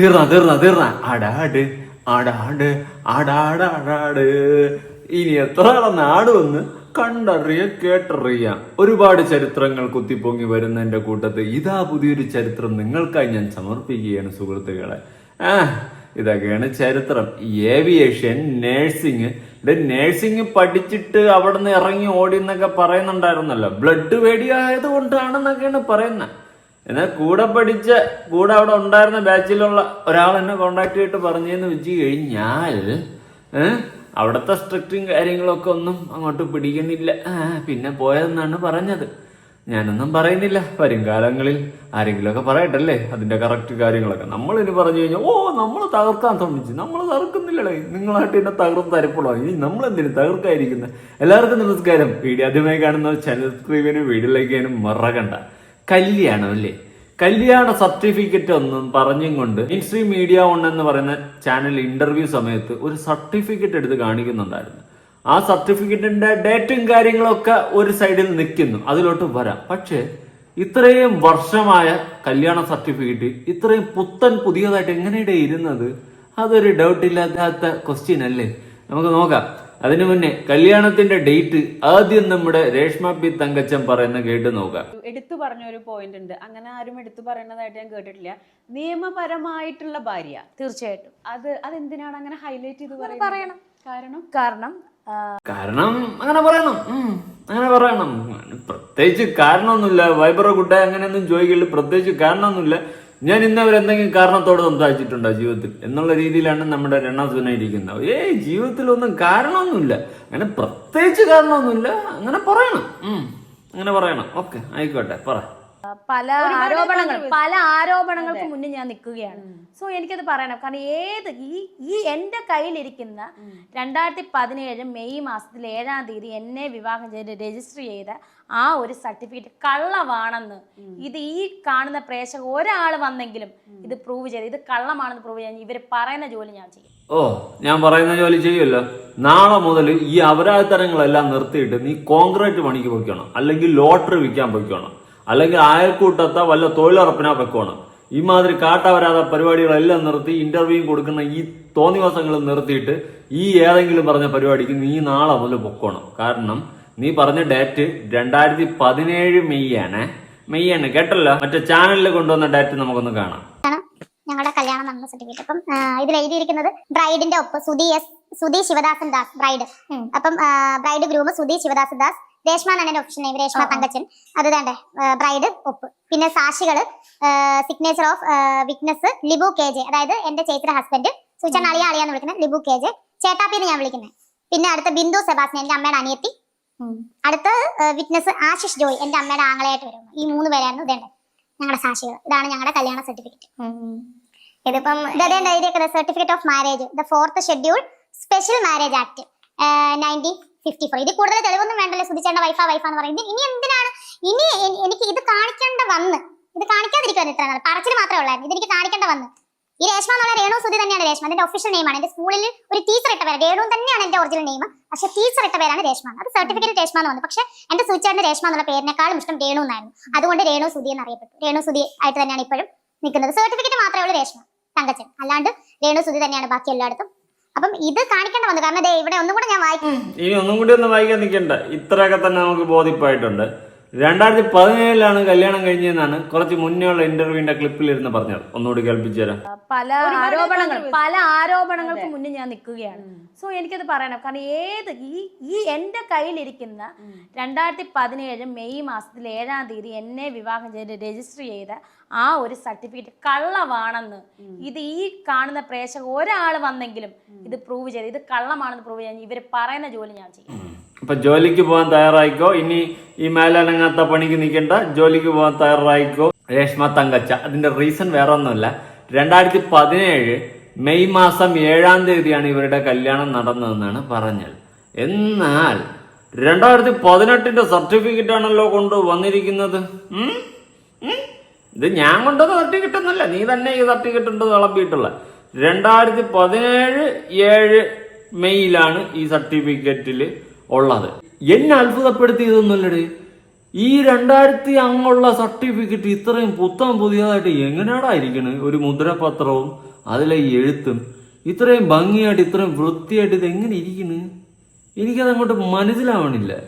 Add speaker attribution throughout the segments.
Speaker 1: തീർന്ന തീർന്ന തീർന്ന. അടാട് അടാട് അടാട് ഇനി എത്ര വന്ന് കണ്ടറിയ കേട്ടറിയ. ഒരുപാട് ചരിത്രങ്ങൾ കുത്തിപ്പൊങ്ങി വരുന്ന എന്റെ കൂട്ടത്ത് ഇതാ പുതിയൊരു ചരിത്രം നിങ്ങൾക്കായി ഞാൻ സമർപ്പിക്കുകയാണ് സുഹൃത്തുക്കളെ. ആ ഇതൊക്കെയാണ് ചരിത്രം. ഏവിയേഷൻ നേഴ്സിങ് ഇത് പഠിച്ചിട്ട് അവിടെ നിന്ന് ഇറങ്ങി ഓടി എന്നൊക്കെ പറയുന്നുണ്ടായിരുന്നല്ലോ. ബ്ലഡ് വേടിയായത് കൊണ്ടാണെന്നൊക്കെയാണ് പറയുന്നത്. എന്നാൽ കൂടെ പഠിച്ച കൂടെ അവിടെ ഉണ്ടായിരുന്ന ബാച്ചിലുള്ള ഒരാൾ എന്നെ കോണ്ടാക്ട് ചെയ്തിട്ട് പറഞ്ഞെന്ന് വെച്ച് കഴിഞ്ഞാൽ അവിടുത്തെ സ്ട്രിക്റ്റും കാര്യങ്ങളൊക്കെ ഒന്നും അങ്ങോട്ട് പിടിക്കുന്നില്ല. പിന്നെ പോയതെന്നാണ് പറഞ്ഞത്. ഞാനൊന്നും പറയുന്നില്ല. വരും കാലങ്ങളിൽ ആരെങ്കിലുമൊക്കെ പറയട്ടല്ലേ? അതിന്റെ കറക്റ്റ് കാര്യങ്ങളൊക്കെ. നമ്മൾ ഇനി പറഞ്ഞു കഴിഞ്ഞാൽ ഓ നമ്മൾ തകർക്കാൻ ശ്രമിച്ചു. നമ്മൾ തകർക്കുന്നില്ലടേ. നിങ്ങളായിട്ട് എന്നെ തകർന്ന് തരപ്പുള്ളൂ ഇനി നമ്മൾ എന്തിനു തകർക്കായിരിക്കുന്നത് എല്ലാവർക്കും നമസ്കാരം. വീഡിയോ ആദ്യമായി കാണുന്ന ചാനൽ സബ്സ്ക്രൈബ് ചെയ്യാനും വീഡിയോ ലൈക്ക് ചെയ്യാനും മറക്കണ്ട. കല്യാണം അല്ലേ? കല്യാണ സർട്ടിഫിക്കറ്റ് ഒന്നും പറഞ്ഞും കൊണ്ട് ഇൻസ്ട്രീം മീഡിയ ഉണ്ടെന്ന് പറയുന്ന ചാനൽ ഇന്റർവ്യൂ സമയത്ത് ഒരു സർട്ടിഫിക്കറ്റ് എടുത്ത് കാണിക്കുന്നുണ്ടായിരുന്നു. ആ സർട്ടിഫിക്കറ്റിന്റെ ഡേറ്റും കാര്യങ്ങളൊക്കെ ഒരു സൈഡിൽ നിൽക്കുന്നു. അതിലോട്ട് വരാം. പക്ഷേ ഇത്രയും വർഷമായ കല്യാണ സർട്ടിഫിക്കറ്റ് ഇത്രയും പുത്തൻ പുതിയതായിട്ട് എങ്ങനെയുടെ ഇരുന്നത്? അതൊരു ഡൗട്ട് ഇല്ലാത്ത ക്വസ്റ്റ്യൻ അല്ലേ? നമുക്ക് നോക്കാം. അതിനു മുന്നേ കല്യാണത്തിന്റെ ഡേറ്റ് ആദ്യം നമ്മുടെ രേഷ്മ പി തങ്കച്ചൻ പറയുന്ന കേട്ട് നോക്കാം.
Speaker 2: എടുത്തു പറഞ്ഞ ഒരു പോയിന്റ് ഉണ്ട്. അങ്ങനെ ആരും എടുത്തു പറയുന്നതായിട്ട് ഞാൻ കേട്ടിട്ടില്ല. നിയമപരമായിട്ടുള്ള ഭാര്യ
Speaker 3: തീർച്ചയായിട്ടും.
Speaker 2: അത് അതെന്തിനാണ് അങ്ങനെ ഹൈലൈറ്റ് ചെയ്ത് പറയുന്നത്?
Speaker 3: പറയണം.
Speaker 2: കാരണം?
Speaker 3: കാരണം
Speaker 1: കാരണം അങ്ങനെ പറയണം. അങ്ങനെ പറയണം. പ്രത്യേകിച്ച് കാരണമൊന്നുമില്ല. വൈബറോ കുട്ട അങ്ങനെയൊന്നും ചോദിക്കില്ല പ്രത്യേകിച്ച് കാരണമൊന്നുമില്ല. ഞാൻ ഇന്നവരെ എന്തെങ്കിലും കാരണത്തോട് സംസാരിച്ചിട്ടുണ്ടോ ജീവിതത്തിൽ? എന്നുള്ള രീതിയിലാണ് നമ്മുടെ രണസുന ഇരിക്കുന്നത്. ഏയ് ജീവിതത്തിലൊന്നും കാരണമൊന്നുമില്ല. അങ്ങനെ പ്രത്യേകിച്ച് കാരണമൊന്നുമില്ല. അങ്ങനെ പറയണം. ഉം, അങ്ങനെ പറയണം. ഓക്കെ ആയിക്കോട്ടെ പറ.
Speaker 3: പല ആരോപണങ്ങൾ പല ആരോപണങ്ങൾക്ക് മുന്നിൽ ഞാൻ നിൽക്കുകയാണ്. സോ എനിക്കത് പറയണം. കാരണം ഏത് ഈ ഈ എന്റെ കയ്യിലിരിക്കുന്ന രണ്ടായിരത്തി പതിനേഴ് മെയ് മാസത്തിൽ ഏഴാം തീയതി എന്നെ വിവാഹം ചെയ്ത് രജിസ്റ്റർ ചെയ്ത ആ ഒരു സർട്ടിഫിക്കറ്റ് കള്ളമാണെന്ന് ഇത് ഈ കാണുന്ന പ്രേക്ഷക ഒരാൾ വന്നെങ്കിലും ഇത് പ്രൂവ് ചെയ്ത് ഇത് കള്ളമാണെന്ന് പ്രൂവ് ചെയ്യാൻ ഇവർ പറയുന്ന ജോലി ഞാൻ ചെയ്യും.
Speaker 1: ഓ ഞാൻ പറയുന്ന ജോലി ചെയ്യുമല്ലോ? നാളെ മുതൽ ഈ അപരാധത്തരങ്ങളെല്ലാം നിർത്തിയിട്ട് നീ കോൺക്രീറ്റ് പണിക്ക് പൊയ്ക്കണം അല്ലെങ്കിൽ ലോട്ടറി വിൽക്കാൻ പൊയ്ക്കണം അല്ലെങ്കിൽ അയൽക്കൂട്ടത്തെ വല്ല തൊഴിലുറപ്പിനാ പൊയ്ക്കണം ഈ മാതിരി കാട്ടവരാത പരിപാടികളെല്ലാം നിർത്തി ഇന്റർവ്യൂ കൊടുക്കുന്ന ഈ തോന്നിവാസങ്ങൾ നിർത്തിയിട്ട് ഈ ഏതെങ്കിലും പറഞ്ഞ പരിപാടിക്ക് നീ നാളെ മുതൽ പൊക്കണം. കാരണം നീ പറഞ്ഞ ഡേറ്റ് രണ്ടായിരത്തി പതിനേഴ് മെയ് ആണ് മെയ് ആണ് കേട്ടല്ലോ? മറ്റേ ചാനലിൽ കൊണ്ടുവന്ന ഡേറ്റ് നമുക്കൊന്ന് കാണാം.
Speaker 4: ഞങ്ങളുടെ കല്യാണം നടന്ന സർട്ടിഫിക്കറ്റ് അപ്പം ഇതിൽ എഴുതിയിരിക്കുന്നത് ബ്രൈഡിന്റെ ഒപ്പ് സുധി എസ് സുധി ശിവദാസൻ ദാസ് ബ്രൈഡ് അപ്പം ബ്രൈഡ് ഗ്രൂം സുധി ശിവദാസൻ ദാസ് രേഷ്മ എന്നാണ് എന്റെ ഓപ്ഷൻ നെയിം രേഷ്മ തങ്കച്ചൻ. അത് വേണ്ടേ? ബ്രൈഡ് ഒപ്പ്. പിന്നെ സാക്ഷികൾ signature of witness Libu K J. അതായത് എന്റെ ചേച്ചിയുടെ ഹസ്ബൻഡ് സുചൻ അളിയ അളിയാന്ന് വിളിക്കുന്നത് ലിബു കെ ജെ. ചേട്ടാപ്പിന്ന് ഞാൻ വിളിക്കുന്നത് പിന്നെ അടുത്ത ബിന്ദു സെബാസ്റ്റിൻ എന്റെ അമ്മയുടെ അനിയത്തി അടുത്ത വിറ്റ്നസ് ആശിഷ് ജോയ് എന്റെ അമ്മയുടെ ആങ്ങളയായിട്ട് വരും ഈ മൂന്ന് പേരായിരുന്നു ഇതേണ്ട ഞങ്ങളുടെ സാക്ഷികൾ. ഇതാണ് ഞങ്ങളുടെ കല്യാണ സർട്ടിഫിക്കറ്റ് ഇതിപ്പം എഴുതിയേക്കുന്നത്? Certificate of marriage the fourth schedule special marriage act nineteen fifty four ഇത് കൂടുതൽ തെളിവൊന്നും വേണ്ടല്ലോ. സുധിച്ചേണ്ട വൈഫാ വൈഫാന്ന് പറയുന്നത്. ഇനി എന്തിനാണ്? ഇനി എനിക്ക് ഇത് കാണിക്കേണ്ട വന്ന്. ഇത് കാണിക്കാതിരിക്കുവാൻ ഇത്ര നാൾ. പറച്ചിൽ മാത്രമേ ഉള്ളായിരുന്നു. ഇതെനിക്ക് കാണിക്കേണ്ട വന്ന്. ഈ രേഷ്മ എന്നുള്ള രേണു സുധി തന്നെയാണ് രേഷ്മ. അതിന്റെ ഒഫീഷ്യൽ നെയിമാണ് എന്റെ സ്കൂളിൽ ഒരു ടീച്ചർ ഇട്ട പേര് രേണു തന്നെയാണ് എന്റെ ഒറിജിനൽ നെയിം പക്ഷെ ടീച്ചർ ഇട്ട പേരാണ് രേഷ്മ. അത് സർട്ടിഫിക്കറ്റ് രേഷ്മ എന്ന് വന്നു. പക്ഷെ എന്റെ സുചേട്ടന്റെ രേഷ്മ എന്നുള്ള പേരിനേക്കാളും ഇഷ്ടം രേണു എന്നായിരുന്നു. അതുകൊണ്ട് രേണു സുധി എന്ന് അറിയപ്പെട്ടു രേണു സുധി ആയിട്ട് തന്നെയാണ് ഇപ്പോഴും നിൽക്കുന്നത്. സർട്ടിഫിക്കറ്റ് മാത്രമേ ഉള്ളൂ രേഷ്മ തങ്കച്ചൻ. അല്ലാണ്ട് രേണു സുധി തന്നെയാണ് ബാക്കി എല്ലായിടത്തും. അപ്പം ഇത് കാണിക്കേണ്ട വന്നു. കാരണം ഇവിടെ ഒന്നും കൂടെ ഞാൻ വായിക്കും
Speaker 1: ഇനി ഒന്നും കൂടി ഒന്ന് വായിക്കാൻ നിൽക്കണ്ട. ഇത്രയൊക്കെ തന്നെ നമുക്ക് ബോധ്യപ്പായിട്ടുണ്ട് രണ്ടായിരത്തി പതിനേഴിലാണ് കല്യാണം കഴിഞ്ഞതെന്നാണ് കുറച്ച് മുന്നേ ഉള്ള ഇന്റർവ്യൂവിന്റെ ക്ലിപ്പിൽ ഇരുന്ന് പറഞ്ഞത്. ഒന്നുകൂടി കേൾപ്പിച്ചു തരാം.
Speaker 3: പല ആരോപണങ്ങൾ പല ആരോപണങ്ങൾക്ക് മുന്നേ ഞാൻ നിൽക്കുകയാണ്. സോ എനിക്കത് പറയണം. കാരണം ഏത് ഈ ഈ എന്റെ കയ്യിലിരിക്കുന്ന രണ്ടായിരത്തി പതിനേഴ് മെയ് മാസത്തിൽ ഏഴാം തീയതി എന്നെ വിവാഹം ചെയ്ത് രജിസ്റ്റർ ചെയ്ത ആ ഒരു സർട്ടിഫിക്കറ്റ് കള്ളമാണെന്ന് ഇത് ഈ കാണുന്ന പ്രേക്ഷകർ ഒരാൾ വന്നെങ്കിലും ഇത് പ്രൂവ് ചെയ്ത് ഇത് കള്ളമാണെന്ന് പ്രൂവ് ചെയ്യാൻ ഇവർ പറയുന്ന ജോലി ഞാൻ ചെയ്യും.
Speaker 1: അപ്പൊ ജോലിക്ക് പോകാൻ തയ്യാറായിക്കോ? ഇനി ഈ മേലനങ്ങാത്ത പണിക്ക് നിൽക്കേണ്ട. ജോലിക്ക് പോകാൻ തയ്യാറായിക്കോ? രേഷ്മ തങ്കച്ച. അതിന്റെ റീസൺ വേറെ ഒന്നുമല്ല. രണ്ടായിരത്തി പതിനേഴ് മെയ് മാസം ഏഴാം തീയതിയാണ് ഇവരുടെ കല്യാണം നടന്നതെന്നാണ് പറഞ്ഞത്. എന്നാൽ രണ്ടായിരത്തി പതിനെട്ടിന്റെ സർട്ടിഫിക്കറ്റ് ആണല്ലോ കൊണ്ട് വന്നിരിക്കുന്നത്? ഇത് ഞാൻ കൊണ്ടുവന്ന സർട്ടിഫിക്കറ്റ് ഒന്നല്ല നീ തന്നെ ഈ സർട്ടിഫിക്കറ്റ് ഉണ്ട് വിളമ്പിയിട്ടുള്ള രണ്ടായിരത്തി പതിനേഴ് ഏഴ് മെയ്യിലാണ് ഈ സർട്ടിഫിക്കറ്റിൽ ഉള്ളത്. എന്നെ അത്ഭുതപ്പെടുത്തിയതൊന്നുമല്ലടേ. ഈ രണ്ടായിരത്തി അങ്ങുള്ള സർട്ടിഫിക്കറ്റ് ഇത്രയും പുത്തം പുതിയതായിട്ട് എങ്ങനെയാടാ ഒരു മുദ്രപത്രവും അതിലെ എഴുത്തും. ഇത്രയും ഭംഗിയായിട്ട് ഇത്രയും വൃത്തിയായിട്ട് ഇത് എങ്ങനെ ഇരിക്കണ്? എനിക്കത് അങ്ങോട്ട് മനസ്സിലാവണില്ല.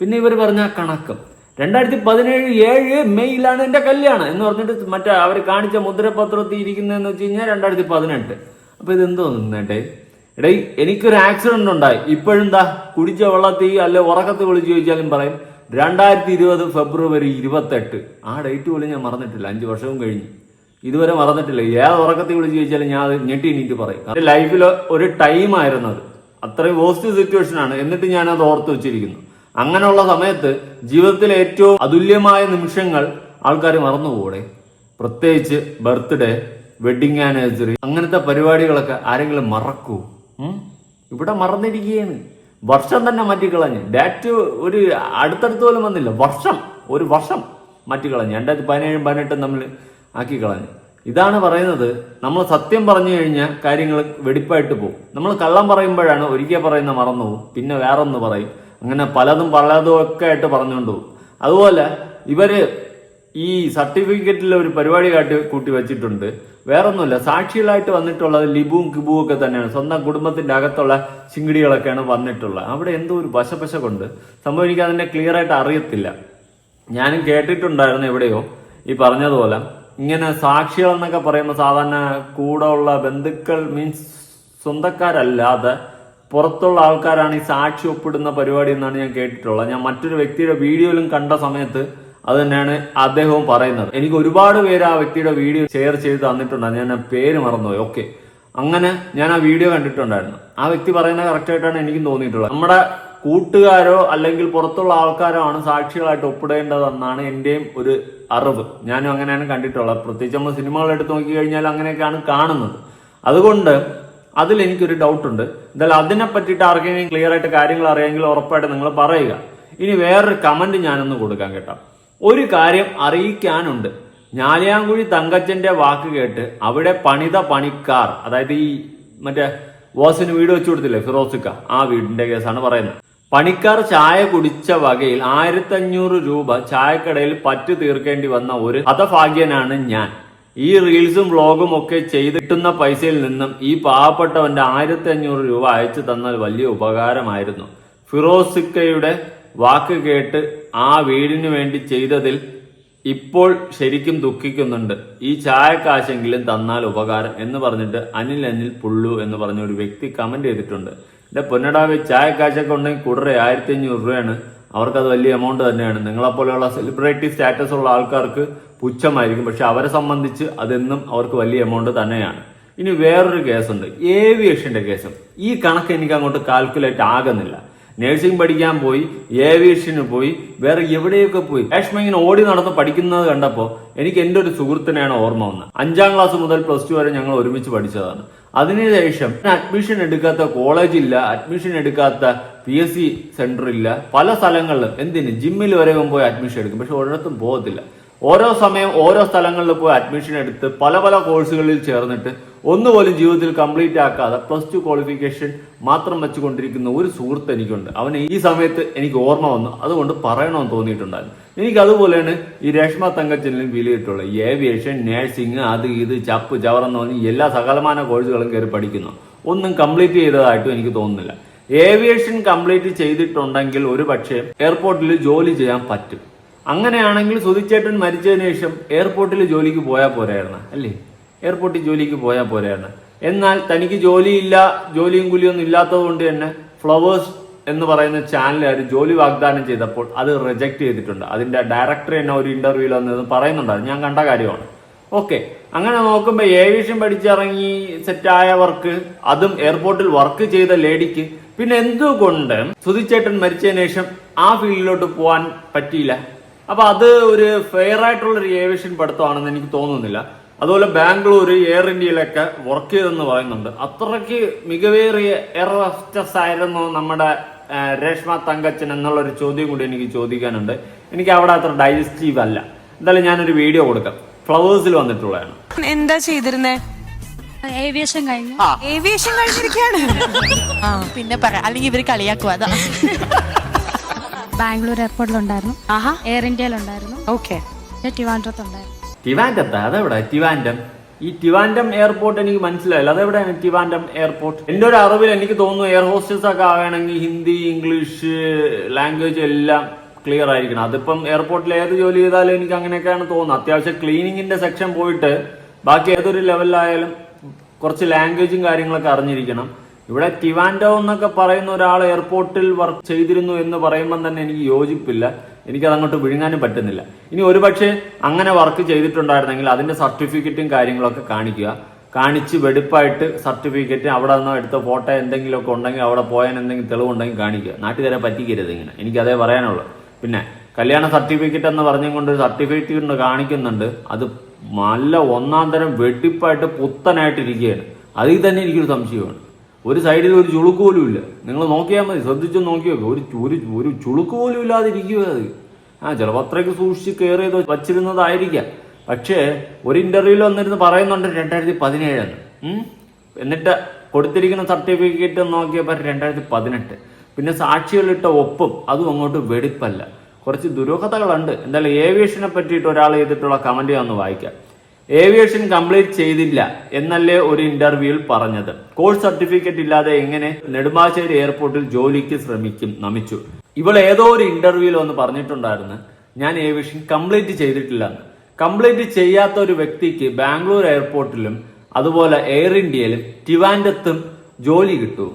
Speaker 1: പിന്നെ ഇവർ പറഞ്ഞ കണക്കം. രണ്ടായിരത്തി പതിനേഴ് ഏഴ് മെയ്യിലാണ് എന്റെ കല്യാണം എന്ന് പറഞ്ഞിട്ട് മറ്റേ അവർ കാണിച്ച മുദ്രപത്രത്തിൽ ഇരിക്കുന്നതെന്ന് വെച്ച് കഴിഞ്ഞാൽ രണ്ടായിരത്തി പതിനെട്ട്. അപ്പൊ ഇതെന്തോ നിന്നേട്ടെ? എടേ എനിക്കൊരു ആക്സിഡന്റ് ഉണ്ടായി. ഇപ്പോഴെന്താ കുടിച്ച വെള്ളത്തിൽ അല്ലെ ഉറക്കത്ത് വിളിച്ചു ചോദിച്ചാലും പറയും രണ്ടായിരത്തി ഇരുപത് ഫെബ്രുവരി ഇരുപത്തെട്ട്. ആ ഡേറ്റ് പോലും ഞാൻ മറന്നിട്ടില്ല. അഞ്ച് വർഷവും കഴിഞ്ഞു. ഇതുവരെ മറന്നിട്ടില്ല. ഏത് ഉറക്കത്തിൽ വിളിച്ചു ചോദിച്ചാലും ഞാൻ അത് ഞെട്ടി എണീറ്റ് പറയും. എന്റെ ലൈഫിൽ ഒരു ടൈം ആയിരുന്നു അത്. അത്രയും വേസ്റ്റ് സിറ്റുവേഷൻ ആണ്. എന്നിട്ട് ഞാൻ അത് ഓർത്ത് വെച്ചിരിക്കുന്നു. അങ്ങനെയുള്ള സമയത്ത് ജീവിതത്തിലെ ഏറ്റവും അതുല്യമായ നിമിഷങ്ങൾ ആൾക്കാർ മറന്നുപോകൂടെ. പ്രത്യേകിച്ച് ബർത്ത്ഡേ വെഡിങ് ആനിവേഴ്സറി അങ്ങനത്തെ പരിപാടികളൊക്കെ ആരെങ്കിലും മറക്കൂ? ഇവിടെ മറന്നിരിക്കുകയാണ്. വർഷം തന്നെ മാറ്റിക്കളഞ്ഞ്. ഡാറ്റ് ഒരു അടുത്തടുത്ത് പോലും വന്നില്ല. വർഷം. ഒരു വർഷം മാറ്റിക്കളഞ്ഞ്. രണ്ടായിരത്തി പതിനേഴും പതിനെട്ടും നമ്മൾ ആക്കി കളഞ്ഞു ഇതാണ് പറയുന്നത്. നമ്മൾ സത്യം പറഞ്ഞു കഴിഞ്ഞാൽ കാര്യങ്ങൾ വെടിപ്പായിട്ട് പോകും. നമ്മൾ കള്ളം പറയുമ്പോഴാണ് ഒരിക്കൽ പറയുന്ന മറന്നു പോകും. പിന്നെ വേറൊന്ന് പറയും. അങ്ങനെ പലതും പലതും ഒക്കെ ആയിട്ട് പറഞ്ഞുകൊണ്ട് പോകും. അതുപോലെ ഇവർ ഈ സർട്ടിഫിക്കറ്റിൽ ഒരു പരിപാടി കാട്ടി കൂട്ടി വെച്ചിട്ടുണ്ട്. വേറൊന്നുമില്ല സാക്ഷികളായിട്ട് വന്നിട്ടുള്ളത് ലിബുവും കിബുവും ഒക്കെ തന്നെയാണ്. സ്വന്തം കുടുംബത്തിന്റെ അകത്തുള്ള ചിങ്കിടികളൊക്കെയാണ് വന്നിട്ടുള്ളത്. അവിടെ എന്തോ ഒരു പശപശ കൊണ്ട് സംഭവം എനിക്ക് അതിന്റെ ക്ലിയർ ആയിട്ട് അറിയത്തില്ല. ഞാനും കേട്ടിട്ടുണ്ടായിരുന്നു എവിടെയോ ഈ പറഞ്ഞതുപോലെ. ഇങ്ങനെ സാക്ഷികൾ എന്നൊക്കെ പറയുമ്പോൾ സാധാരണ കൂടെ ഉള്ള ബന്ധുക്കൾ മീൻസ് സ്വന്തക്കാരല്ലാതെ പുറത്തുള്ള ആൾക്കാരാണ് ഈ സാക്ഷി ഒപ്പിടുന്ന പരിപാടി എന്നാണ് ഞാൻ കേട്ടിട്ടുള്ളത്. ഞാൻ മറ്റൊരു വ്യക്തിയുടെ വീഡിയോയിലും കണ്ട സമയത്ത് അത് തന്നെയാണ് അദ്ദേഹവും പറയുന്നത്. എനിക്ക് ഒരുപാട് പേര് ആ വ്യക്തിയുടെ വീഡിയോ ഷെയർ ചെയ്ത് തന്നിട്ടുണ്ട്. ഞാൻ പേര് മറന്നുപോയി. ഓക്കെ അങ്ങനെ ഞാൻ ആ വീഡിയോ കണ്ടിട്ടുണ്ടായിരുന്നു. ആ വ്യക്തി പറയുന്നത് കറക്റ്റ് ആയിട്ടാണ് എനിക്കും തോന്നിയിട്ടുള്ളത്. നമ്മുടെ കൂട്ടുകാരോ അല്ലെങ്കിൽ പുറത്തുള്ള ആൾക്കാരോ ആണ് സാക്ഷികളായിട്ട് ഒപ്പിടേണ്ടതെന്നാണ് എന്റെയും ഒരു അറിവ്. ഞാനും അങ്ങനെയാണ് കണ്ടിട്ടുള്ളത്. പ്രത്യേകിച്ച് നമ്മൾ സിനിമകൾ എടുത്ത് നോക്കി കഴിഞ്ഞാൽ അങ്ങനെയൊക്കെയാണ് കാണുന്നത്. അതുകൊണ്ട് അതിൽ എനിക്കൊരു ഡൗട്ട് ഉണ്ട്. എന്തായാലും അതിനെ പറ്റിയിട്ട് ആർക്കെങ്കിലും ക്ലിയർ ആയിട്ട് കാര്യങ്ങൾ അറിയാമെങ്കിൽ ഉറപ്പായിട്ട് നിങ്ങൾ പറയുക. ഇനി വേറൊരു കമന്റ് ഞാനൊന്ന് കൊടുക്കാൻ കേട്ടോ. ഒരു കാര്യം അറിയിക്കാനുണ്ട്. ഞാലിയാങ്കുഴി തങ്കച്ചന്റെ വാക്ക് കേട്ട് അവിടെ പണിത പണിക്കാർ അതായത് ഈ മറ്റേ വോസിന് വീട് വെച്ചു കൊടുത്തില്ലേ ഫിറോസിക്ക ആ വീടിന്റെ കേസാണ് പറയുന്നത്. പണിക്കാർ ചായ കുടിച്ച വകയിൽ ആയിരത്തി അഞ്ഞൂറ് രൂപ ചായക്കടയിൽ പറ്റു തീർക്കേണ്ടി വന്ന ഒരു ഹതഭാഗ്യനാണ് ഞാൻ. ഈ റീൽസും വ്ളോഗും ഒക്കെ ചെയ്ത് കിട്ടുന്ന പൈസയിൽ നിന്നും ഈ പാവപ്പെട്ടവന്റെ ആയിരത്തി അഞ്ഞൂറ് രൂപ അയച്ചു തന്നാൽ വലിയ ഉപകാരമായിരുന്നു. ഫിറോസിക്കയുടെ വാക്ക് കേട്ട് ആ വീടിനു വേണ്ടി ചെയ്തതിൽ ഇപ്പോൾ ശരിക്കും ദുഃഖിക്കുന്നുണ്ട്. ഈ ചായക്കാശെങ്കിലും തന്നാൽ ഉപകാരം എന്ന് പറഞ്ഞിട്ട് അനിൽ അനിൽ പുള്ളു എന്ന് പറഞ്ഞ ഒരു വ്യക്തി കമന്റ് ചെയ്തിട്ടുണ്ട്. എന്റെ പൊന്നടാവ് ചായക്കാശൊക്കെ ഉണ്ടെങ്കിൽ കുടറെ ആയിരത്തി അഞ്ഞൂറ് രൂപയാണ്. അവർക്കത് വലിയ എമൗണ്ട് തന്നെയാണ്. നിങ്ങളെപ്പോലെയുള്ള സെലിബ്രിറ്റി സ്റ്റാറ്റസ് ഉള്ള ആൾക്കാർക്ക് പുച്ഛമായിരിക്കും. പക്ഷെ അവരെ സംബന്ധിച്ച് അതെന്നും അവർക്ക് വലിയ എമൗണ്ട് തന്നെയാണ്. ഇനി വേറൊരു കേസുണ്ട് ഏവിയേഷന്റെ കേസും ഈ കണക്ക് എനിക്ക് അങ്ങോട്ട് കാൽക്കുലേറ്റ് ആകുന്നില്ല. നഴ്സിംഗ് പഠിക്കാൻ പോയി ഏവിയേഷന് പോയി വേറെ എവിടെയൊക്കെ പോയി. രേഷ്മ ഇങ്ങനെ ഓടി നടന്ന് പഠിക്കുന്നത് കണ്ടപ്പോൾ എനിക്ക് എന്റെ ഒരു സുഹൃത്തിനെയാണ് ഓർമ്മ വന്നത്. അഞ്ചാം ക്ലാസ് മുതൽ പ്ലസ് ടു വരെ ഞങ്ങൾ ഒരുമിച്ച് പഠിച്ചതാണ്. അതിനുശേഷം അഡ്മിഷൻ എടുക്കാത്ത കോളേജ് ഇല്ല അഡ്മിഷൻ എടുക്കാത്ത പി എസ് സി സെന്റർ ഇല്ല. പല സ്ഥലങ്ങളിലും എന്തിന്? ജിമ്മിൽ വരെ പോയി അഡ്മിഷൻ എടുക്കും. പക്ഷെ ഒരിടത്തും പോകത്തില്ല. ഓരോ സമയം ഓരോ സ്ഥലങ്ങളിൽ പോയി അഡ്മിഷൻ എടുത്ത് പല പല കോഴ്സുകളിൽ ചേർന്നിട്ട് ഒന്നുപോലും ജീവിതത്തിൽ കംപ്ലീറ്റ് ആക്കാതെ പ്ലസ് ടു ക്വാളിഫിക്കേഷൻ മാത്രം വെച്ചുകൊണ്ടിരിക്കുന്ന ഒരു സുഹൃത്ത് എനിക്കുണ്ട്. അവന് ഈ സമയത്ത് എനിക്ക് ഓർമ്മ വന്നു. അതുകൊണ്ട് പറയണമെന്ന് തോന്നിയിട്ടുണ്ടായിരുന്നു. എനിക്ക് അതുപോലെയാണ് ഈ രേഷ്മ തങ്കച്ചനിലും വിലയിട്ടുള്ളത്. ഏവിയേഷൻ നേഴ്സിംഗ് അത് ഇത് ചപ്പ് ചവറെന്ന് പറഞ്ഞ് എല്ലാ സകലമാന കോഴ്സുകളും കയറി പഠിക്കുന്നു. ഒന്നും കംപ്ലീറ്റ് ചെയ്തതായിട്ടും എനിക്ക് തോന്നുന്നില്ല. ഏവിയേഷൻ കംപ്ലീറ്റ് ചെയ്തിട്ടുണ്ടെങ്കിൽ ഒരു പക്ഷേ എയർപോർട്ടിൽ ജോലി ചെയ്യാൻ പറ്റും. അങ്ങനെയാണെങ്കിൽ സുധിച്ചേട്ടൻ മരിച്ചതിന് ശേഷം എയർപോർട്ടിൽ ജോലിക്ക് പോയാൽ പോരായിരുന്നു? അല്ലേ? എയർപോർട്ടിൽ ജോലിക്ക് പോയാൽ പോരായിരുന്നു എന്നാൽ തനിക്ക് ജോലിയില്ല ജോലിയും കൂലിയൊന്നും ഇല്ലാത്തത് കൊണ്ട് തന്നെ ഫ്ലവേഴ്സ് എന്ന് പറയുന്ന ചാനലുകാർ ജോലി വാഗ്ദാനം ചെയ്തപ്പോൾ അത് റിജക്ട് ചെയ്തിട്ടുണ്ട്. അതിന്റെ ഡയറക്ടർ തന്നെ ഒരു ഇന്റർവ്യൂവിൽ വന്നത് പറയുന്നുണ്ടായിരുന്നു ഞാൻ കണ്ട കാര്യമാണ്. ഓക്കെ അങ്ങനെ നോക്കുമ്പോൾ ഏവിയേഷൻ പഠിച്ചിറങ്ങി സെറ്റായവർക്ക് അതും എയർപോർട്ടിൽ വർക്ക് ചെയ്ത ലേഡിക്ക് പിന്നെ എന്തുകൊണ്ട് സുധിച്ചേട്ടൻ മരിച്ചതിന് ശേഷം ആ ഫീൽഡിലോട്ട് പോകാൻ പറ്റിയില്ല? അപ്പൊ അത് ഒരു ഫെയർ ആയിട്ടുള്ള ഒരു ഏവിയേഷൻ പഠിത്തമാണെന്ന് എനിക്ക് തോന്നുന്നില്ല. അതുപോലെ ബാംഗ്ലൂർ എയർ ഇന്ത്യയിലൊക്കെ വർക്ക് ചെയ്തെന്ന് പറയുന്നുണ്ട്. അത്രയ്ക്ക് മികവേറിയ എയർ ഹോസ്റ്റസ് ആയിരുന്നു നമ്മുടെ രേഷ്മ തങ്കച്ചൻ എന്നുള്ളൊരു ചോദ്യം കൂടി എനിക്ക് ചോദിക്കാനുണ്ട്. എനിക്ക് അവിടെ അത്ര ഡൈജസ്റ്റീവ് അല്ല. എന്തായാലും ഞാനൊരു വീഡിയോ കൊടുക്കാം. ഫ്ലവേഴ്സിൽ വന്നിട്ടുള്ളതാണ്.
Speaker 5: എന്താ ചെയ്തിരുന്നേ?
Speaker 3: ഏവിയേഷൻ കഴിഞ്ഞു.
Speaker 5: ഏവിയേഷൻ കഴിഞ്ഞിരിക്കുകയാണ് ആ. പിന്നെ പറ അല്ലെങ്കിൽ ഇവർ കളിയാക്കുക അതാ. ബാംഗ്ലൂർ എയർപോർട്ടിലുണ്ടായിരുന്നു
Speaker 6: ആഹാ.
Speaker 5: എയർ ഇന്ത്യയിലുണ്ടായിരുന്നു
Speaker 6: ഓക്കെ
Speaker 5: ട്രിവാൻഡ്രത്തുണ്ടായിരുന്നു.
Speaker 1: ടിവാൻഡത്താ അതെവിടെ? ടിവാൻഡം ഈ ടിവാൻഡം എയർപോർട്ട് എനിക്ക് മനസ്സിലായില്ല. അതെവിടെയാണ് ടിവാൻഡം എയർപോർട്ട് എന്റെ ഒരു അറിവിൽ എനിക്ക് തോന്നുന്നു എയർ ഹോസ്റ്റസ് ഒക്കെ ആവണമെങ്കിൽ ഹിന്ദി ഇംഗ്ലീഷ് ലാംഗ്വേജ് എല്ലാം ക്ലിയർ ആയിരിക്കണം. അതിപ്പം എയർപോർട്ടിൽ ഏത് ജോലി ചെയ്താലും എനിക്ക് അങ്ങനെയൊക്കെയാണ് തോന്നുന്നത്. അത്യാവശ്യം ക്ലീനിങ്ങിന്റെ സെക്ഷൻ പോയിട്ട് ബാക്കി ഏതൊരു ലെവലിലായാലും കുറച്ച് ലാംഗ്വേജും കാര്യങ്ങളൊക്കെ അറിഞ്ഞിരിക്കണം. ഇവിടെ ടിവാൻഡോ എന്നൊക്കെ പറയുന്ന ഒരാൾ എയർപോർട്ടിൽ വർക്ക് ചെയ്തിരുന്നു എന്ന് പറയുമ്പോൾ തന്നെ എനിക്ക് യോജിപ്പില്ല. എനിക്കത് അങ്ങോട്ട് വിഴുങ്ങാനും പറ്റുന്നില്ല. ഇനി ഒരുപക്ഷെ അങ്ങനെ വർക്ക് ചെയ്തിട്ടുണ്ടായിരുന്നെങ്കിൽ അതിന്റെ സർട്ടിഫിക്കറ്റും കാര്യങ്ങളൊക്കെ കാണിക്കുക. കാണിച്ച് വെടിപ്പായിട്ട് സർട്ടിഫിക്കറ്റ് അവിടെ നിന്ന് എടുത്ത ഫോട്ടോ എന്തെങ്കിലുമൊക്കെ ഉണ്ടെങ്കിൽ അവിടെ പോയാൽ എന്തെങ്കിലും തെളിവുണ്ടെങ്കിൽ കാണിക്കുക. നാട്ടുകാരെ പറ്റിക്കരുത് ഇങ്ങനെ. എനിക്കതേ പറയാനുള്ളൂ. പിന്നെ കല്യാണ സർട്ടിഫിക്കറ്റ് എന്ന് പറഞ്ഞുകൊണ്ട് സർട്ടിഫിക്കറ്റ് കൊണ്ട് കാണിക്കുന്നുണ്ട്. അത് നല്ല ഒന്നാം തരം വെടിപ്പായിട്ട് പുത്തനായിട്ടിരിക്കുകയാണ്. അതിൽ തന്നെ എനിക്കൊരു സംശയമാണ് ഒരു സൈഡിൽ ഒരു ചുളുക്ക് പോലും ഇല്ല. നിങ്ങൾ നോക്കിയാൽ മതി ശ്രദ്ധിച്ചു നോക്കി നോക്കുക ഒരു ഒരു ഒരു ചുളുക്ക് പോലും ഇല്ലാതെ ഇരിക്കുക അത്. ആ ചിലപ്പോൾ അത്രയ്ക്ക് സൂക്ഷിച്ച് കയറിയത് വച്ചിരുന്നതായിരിക്കാം. പക്ഷേ ഒരു ഇന്റർവ്യൂവിൽ വന്നിരുന്ന് പറയുന്നുണ്ട് രണ്ടായിരത്തി പതിനേഴെന്ന്. എന്നിട്ട് കൊടുത്തിരിക്കുന്ന സർട്ടിഫിക്കറ്റ് നോക്കിയപ്പോൾ രണ്ടായിരത്തി പതിനെട്ട്. പിന്നെ സാക്ഷികളിട്ട ഒപ്പും അതും അങ്ങോട്ട് വെടിപ്പല്ല. കുറച്ച് ദുരൂഹതകളുണ്ട്. എന്തായാലും ഏവിയേഷനെ പറ്റിയിട്ട് ഒരാൾ ചെയ്തിട്ടുള്ള കമന്റ് ഞാൻ ഒന്ന് വായിക്കാം. ഏവിയേഷൻ കംപ്ലീറ്റ് ചെയ്തില്ല എന്നല്ലേ ഒരു ഇന്റർവ്യൂവിൽ പറഞ്ഞത്. കോഴ്സ് സർട്ടിഫിക്കറ്റ് ഇല്ലാതെ എങ്ങനെ നെടുമ്പാശ്ശേരി എയർപോർട്ടിൽ ജോലിക്ക് ശ്രമിക്കും നമിച്ചു. ഇവൾ ഏതോ ഒരു ഇന്റർവ്യൂവിൽ ഒന്ന് പറഞ്ഞിട്ടുണ്ടായിരുന്നു ഞാൻ ഏവിയേഷൻ കംപ്ലീറ്റ് ചെയ്തിട്ടില്ലന്ന്. കംപ്ലീറ്റ് ചെയ്യാത്ത ഒരു വ്യക്തിക്ക് ബാംഗ്ലൂർ എയർപോർട്ടിലും അതുപോലെ എയർ ഇന്ത്യയിലും ടിവാൻഡത്തും ജോലി കിട്ടും.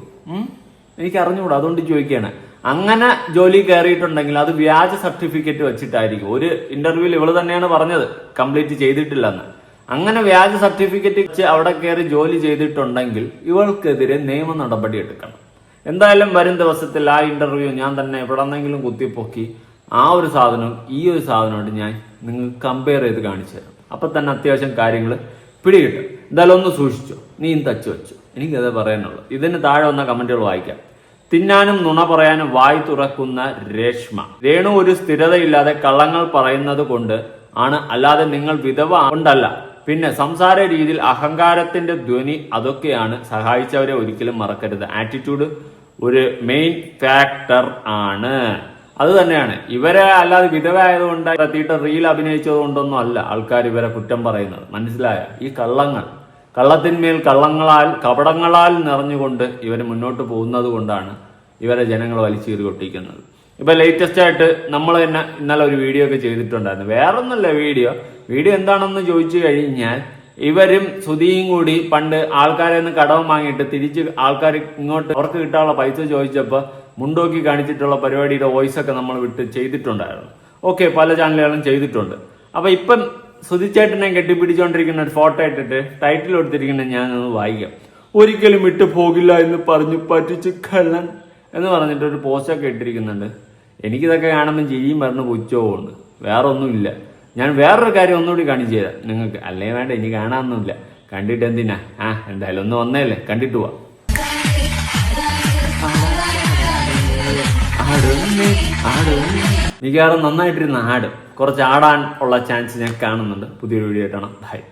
Speaker 1: എനിക്ക് അറിഞ്ഞുകൂടാ അതുകൊണ്ട് ചോദിക്കുകയാണ്. അങ്ങനെ ജോലി കയറിയിട്ടുണ്ടെങ്കിൽ അത് വ്യാജ സർട്ടിഫിക്കറ്റ് വെച്ചിട്ടായിരിക്കും. ഒരു ഇന്റർവ്യൂവിൽ ഇവൾ തന്നെയാണ് പറഞ്ഞത് കംപ്ലീറ്റ് ചെയ്തിട്ടില്ലെന്ന്. അങ്ങനെ വ്യാജ സർട്ടിഫിക്കറ്റ് വെച്ച് അവിടെ കയറി ജോലി ചെയ്തിട്ടുണ്ടെങ്കിൽ ഇവൾക്കെതിരെ നിയമ നടപടി എടുക്കണം. എന്തായാലും വരും ദിവസത്തിൽ ആ ഇന്റർവ്യൂ ഞാൻ തന്നെ എവിടെന്നെങ്കിലും കുത്തിപ്പൊക്കി ആ ഒരു സാധനം ഈ ഒരു സാധനമായിട്ട് ഞാൻ നിങ്ങൾ കമ്പയർ ചെയ്ത് കാണിച്ചു തരാം. അപ്പൊ തന്നെ അത്യാവശ്യം കാര്യങ്ങൾ പിടികിട്ടും. എന്തായാലും ഒന്ന് സൂക്ഷിച്ചു. നീയും തച്ചു വെച്ചു. എനിക്കത് പറയാനുള്ളൂ. ഇതിന് താഴെ വന്ന കമന്റുകൾ വായിക്കാം. തിന്നാനും നുണ പറയാനും വായി തുറക്കുന്ന രേഷ്മ. രേണു ഒരു സ്ഥിരതയില്ലാതെ കള്ളങ്ങൾ പറയുന്നത് കൊണ്ട് ആണ്. അല്ലാതെ നിങ്ങൾ വിധവ കൊണ്ടല്ല. പിന്നെ സംസാര രീതിയിൽ അഹങ്കാരത്തിന്റെ ധ്വനി അതൊക്കെയാണ് സഹായിച്ചവരെ ഒരിക്കലും മറക്കരുത്. ആറ്റിറ്റ്യൂഡ് ഒരു മെയിൻ ഫാക്ടർ ആണ്. അത് തന്നെയാണ്. ഇവരെ അല്ലാതെ വിധവയായതുകൊണ്ട് തീട്ട റീൽ അഭിനയിച്ചത് കൊണ്ടൊന്നും അല്ല ആൾക്കാർ ഇവരെ കുറ്റം പറയുന്നത്. മനസ്സിലായ? ഈ കള്ളങ്ങൾ. കള്ളത്തിന്മേൽ കള്ളങ്ങളാൽ കപടങ്ങളാൽ നിറഞ്ഞുകൊണ്ട് ഇവർ മുന്നോട്ട് പോകുന്നത് കൊണ്ടാണ് ഇവരെ ജനങ്ങൾ വലിച്ചീറി കൊട്ടിക്കുന്നത് ഇപ്പൊ ലേറ്റസ്റ്റ് ആയിട്ട് നമ്മൾ തന്നെ ഇന്നലെ ഒരു വീഡിയോ ഒക്കെ ചെയ്തിട്ടുണ്ടായിരുന്നു. വേറൊന്നല്ല വീഡിയോ വീഡിയോ എന്താണെന്ന് ചോദിച്ചു കഴിഞ്ഞാൽ ഇവരും സുധിയും കൂടി പണ്ട് ആൾക്കാരെ നിന്ന് കടവ് വാങ്ങിയിട്ട് തിരിച്ച് ആൾക്കാർ ഇങ്ങോട്ട് അവർക്ക് കിട്ടാനുള്ള പൈസ ചോദിച്ചപ്പോൾ മുണ്ടോക്കി കാണിച്ചിട്ടുള്ള പരിപാടിയുടെ വോയിസ് ഒക്കെ നമ്മൾ വിട്ട് ചെയ്തിട്ടുണ്ടായിരുന്നു. ഓക്കെ പല ചാനലുകളും ചെയ്തിട്ടുണ്ട്. അപ്പൊ ഇപ്പം സുധിച്ചേട്ടനെ കെട്ടിപ്പിടിച്ചുകൊണ്ടിരിക്കുന്ന ഒരു ഫോട്ടോ ഇട്ടിട്ട് ടൈറ്റിൽ കൊടുത്തിരിക്കുന്നത് ഞാനൊന്ന് വായിക്കാം. ഒരിക്കലും വിട്ടു പോകില്ല എന്ന് പറഞ്ഞു പറ്റിച്ച് കള്ളൻ എന്ന് പറഞ്ഞിട്ട് ഒരു പോസ്റ്റൊക്കെ ഇട്ടിരിക്കുന്നുണ്ട്. എനിക്കിതൊക്കെ കാണുമ്പോൾ ചിരിയും പറഞ്ഞ് പുച്ഛവുമുണ്ട് വേറെ ഒന്നുമില്ല ഞാൻ വേറൊരു കാര്യം ഒന്നുകൂടി കാണിച്ചു തരാം നിങ്ങൾക്ക്. അല്ലേ വേണ്ട ഇനി കാണാനൊന്നുമില്ല. കണ്ടിട്ട് എന്തിനാ? ആ എന്തായാലും ഒന്ന് വന്നേല്ലേ? കണ്ടിട്ട് പോവാം. മിക്കവാറും നന്നായിട്ടിരുന്ന ആട്. കുറച്ച് ആടാൻ ഉള്ള ചാൻസ് ഞാൻ കാണുന്നുണ്ട്. പുതിയൊരു വീഡിയോ ആയിട്ടാണ് ബൈ